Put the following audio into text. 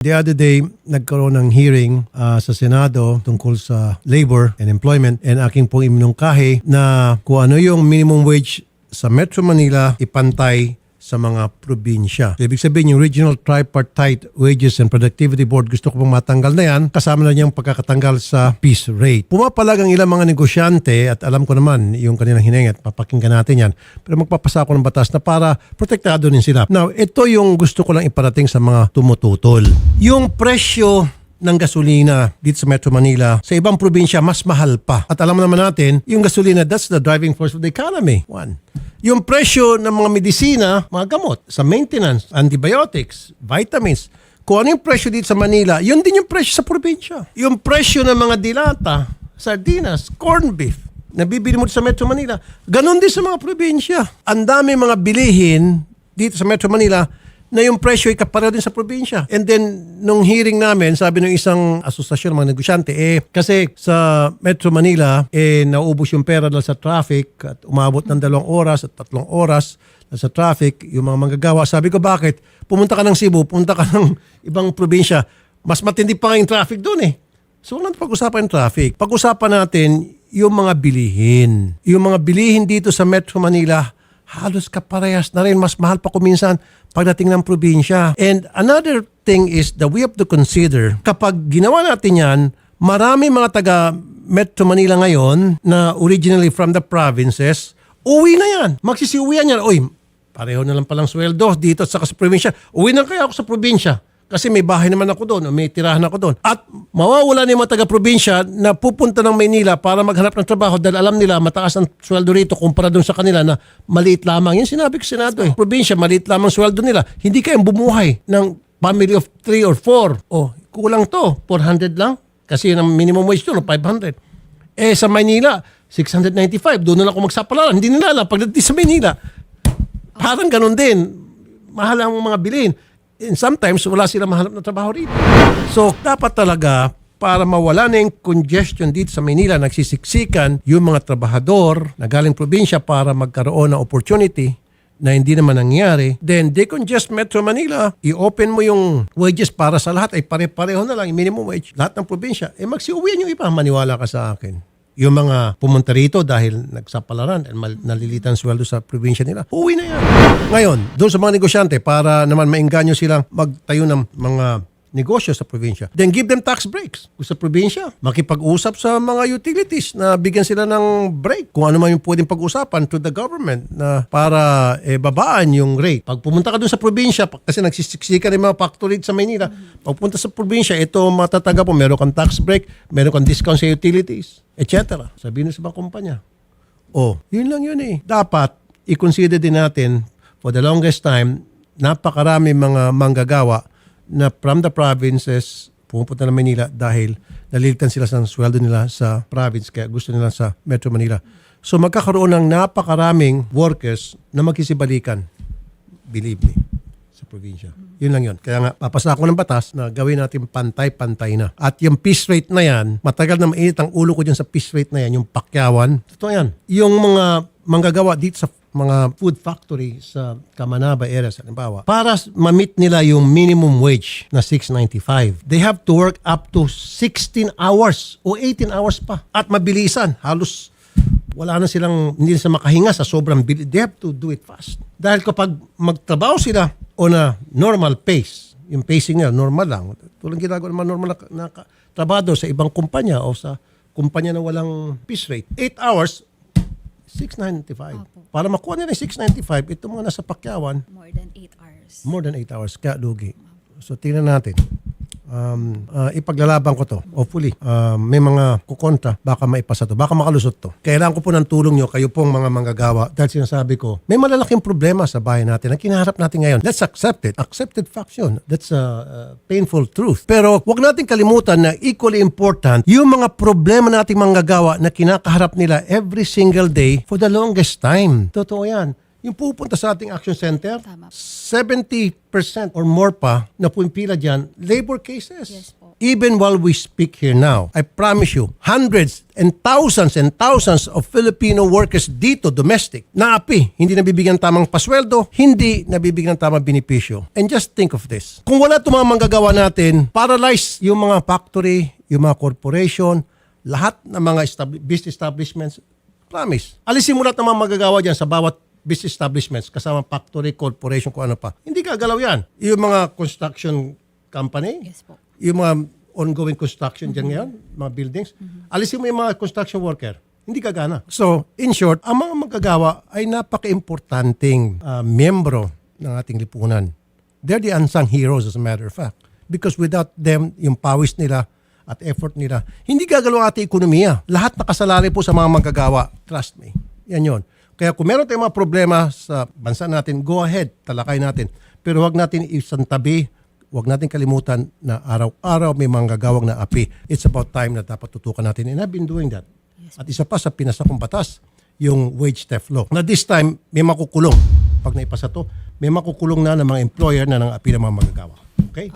The other day, nagkaroon ng hearing ah, sa Senado tungkol sa labor and employment and aking pong iminungkahi na kung ano yung minimum wage sa Metro Manila ipantay sa mga probinsya. So, ibig sabihin yung Regional Tripartite Wages and Productivity Board gusto ko pong matanggal na yan kasama na niyang pagkakatanggal sa piece rate. Pumapalag ang ilang mga negosyante at alam ko naman yung kanilang hiningat, papakinggan natin yan. Pero magpapasa ako ng batas na para protektado din sila. Now, ito yung gusto ko lang iparating sa mga tumututol. Yung presyo ng gasolina dito sa Metro Manila sa ibang probinsya mas mahal pa. At alam naman natin, yung gasolina, that's the driving force of the economy. One. Yung presyo ng mga medisina, mga gamot, sa maintenance, antibiotics, vitamins, kung ano yung presyo dito sa Manila, yun din yung presyo sa probinsya. Yung presyo ng mga dilata, sardinas, corned beef, nabibili mo sa Metro Manila, ganun din sa mga probinsya. Ang dami mga bilihin dito sa Metro Manila na yung presyo ay kapareho din sa probinsya. And then, nung hearing namin, sabi ng isang asosasyon ng mga negosyante, eh, kasi sa Metro Manila, eh, naubos yung pera dahil sa traffic at umabot ng dalawang oras at tatlong oras sa traffic, yung mga manggagawa. Sabi ko, bakit? Pumunta ka ng Cebu, pumunta ka ng ibang probinsya, mas matindi pa nga yung traffic doon eh. So, wala natin pag-usapan yung traffic. Pag-usapan natin yung mga bilihin. Yung mga bilihin dito sa Metro Manila, halos kaparehas na rin. Mas mahal pa kuminsan pagdating ng probinsya. And another thing is that we have to consider, kapag ginawa natin yan, marami mga taga Metro Manila ngayon na originally from the provinces, uwi na yan. Magsisiuwian yan. Uy, pareho na lang palang sweldo dito sa probinsya. Uwi na kaya ako sa probinsya. Kasi may bahay naman ako doon, may tirahan ako doon. At mawawala na yung mga taga-probinsya na pupunta ng Maynila para maghanap ng trabaho dahil alam nila mataas ang sweldo rito kumpara doon sa kanila na maliit lamang. Yan sinabi ko Senado eh. Probinsya, maliit lamang sweldo nila. Hindi kayang bumuhay ng family of three or four. Oh, kulang to. 400 lang. Kasi yung minimum wage doon, 500. Eh sa Maynila, 695. Doon na lang ako magsapalaran. Hindi nila alam. Pagdating sa Maynila, parang ganun din. Mahal ang mga bilhin. And sometimes, wala silang mahanap na trabaho rito. So, dapat talaga, para mawala na yung congestion dito sa Manila, nagsisiksikan yung mga trabahador na galing probinsya para magkaroon ng opportunity na hindi naman nangyari, then decongest Metro Manila, i-open mo yung wages para sa lahat, ay pare-pareho na lang, minimum wage, lahat ng probinsya, eh magsiuwian yung iba, maniwala ka sa akin yung mga pumunta rito dahil nagsapalaran at nalilitan sweldo sa probinsya nila, uwi na yan. Ngayon, doon sa mga negosyante, para naman maingganyo silang magtayo ng mga negosyo sa probinsya, then give them tax breaks sa probinsya. Makipag-usap sa mga utilities na bigyan sila ng break. Kung ano man yung pwedeng pag-usapan to the government na para eh, babaan yung rate. Pag pumunta ka doon sa probinsya, kasi nagsisiksikan yung mga factory sa Maynila, pag pumunta sa probinsya, ito matatanggap mo, meron kang tax break, meron kang discount sa utilities, etc. Sabihin sa mga kumpanya. Oh, yun lang yun eh. Dapat, i-consider din natin for the longest time, napakarami mga manggagawa na from the provinces pumupunta na Manila dahil nalilitan sila sa sweldo nila sa province kaya gusto nila sa Metro Manila. So magkakaroon ng napakaraming workers na magkisibalikan. Believe me sa probinsya. Yun lang yun. Kaya nga, papasa ako ng batas na gawin natin pantay-pantay na. At yung piece rate na yan, matagal na mainit ang ulo ko dyan sa piece rate na yan, yung pakyawan. Totoo yan. Yung mga manggagawa dito sa mga food factory sa Kamanaba area, sa halimbawa, para ma-meet nila yung minimum wage na 695, they have to work up to 16 hours o 18 hours pa. At mabilisan. Halos wala na silang, hindi na makahinga sa sobrang bilis. They have to do it fast. Dahil kapag magtrabaho sila on a normal pace, yung pacing nila, normal lang. Tulad ginagawa mga normal na, na trabado sa ibang kumpanya o sa kumpanya na walang piece rate. 8 hours, 695. Para makuha nila yung 695, ito mga nasa pakyawan, More than 8 hours. more than 8 hours, kaya lugi. So tingnan natin. Um, ah, ipaglalaban ko to. Hopefully, um, may mga kukontra, baka maipasa to, baka makalusot to. Kailangan ko po ng tulong nyo, kayo pong mga manggagawa. Dahil sinasabi ko, may malalaking problema sa bahay natin na kinaharap natin ngayon. Let's accept it. Accepted fact yun. That's a uh, painful truth. Pero wag natin kalimutan na equally important, yung mga problema nating manggagawa na kinakaharap nila every single day for the longest time. Totoo yan. Yung pupunta sa ating action center, Tama. 70% or more pa na pumipila dyan, labor cases. Yes po. even while we speak here now, I promise you, hundreds and thousands and thousands of Filipino workers dito, domestic, naapi, hindi nabibigyan tamang pasweldo, hindi nabibigyan ng tamang benepisyo. And just think of this. Kung wala itong mga manggagawa natin, paralyze yung mga factory, yung mga corporation, lahat ng mga estab- business establishments, promise. Alisin mo lahat ng mga magagawa dyan sa bawat business establishments, kasama factory, corporation, kung ano pa. Hindi gagalaw yan. Yung mga construction company, Yes po. yung mga ongoing construction dyan ngayon, mga buildings, alisin mo yung mga construction worker. Hindi gagana. So, in short, ang mga magagawa ay napaka-importanting ah, miyembro ng ating lipunan. They're the unsung heroes as a matter of fact. Because without them, yung pawis nila at effort nila, hindi gagalaw ang ating ekonomiya. Lahat nakasalari po sa mga magagawa. Trust me. Yan yon. Kaya kung meron tayong mga problema sa bansa natin, go ahead, talakay natin. Pero wag natin isantabi, wag natin kalimutan na araw-araw may mga gagawang na api. It's about time na dapat tutukan natin. And I've been doing that. At isa pa sa pinasakong batas, yung wage theft law. Na this time, may makukulong. Pag naipasa to, may makukulong na ng mga employer na nang api ng mga magagawa. Okay?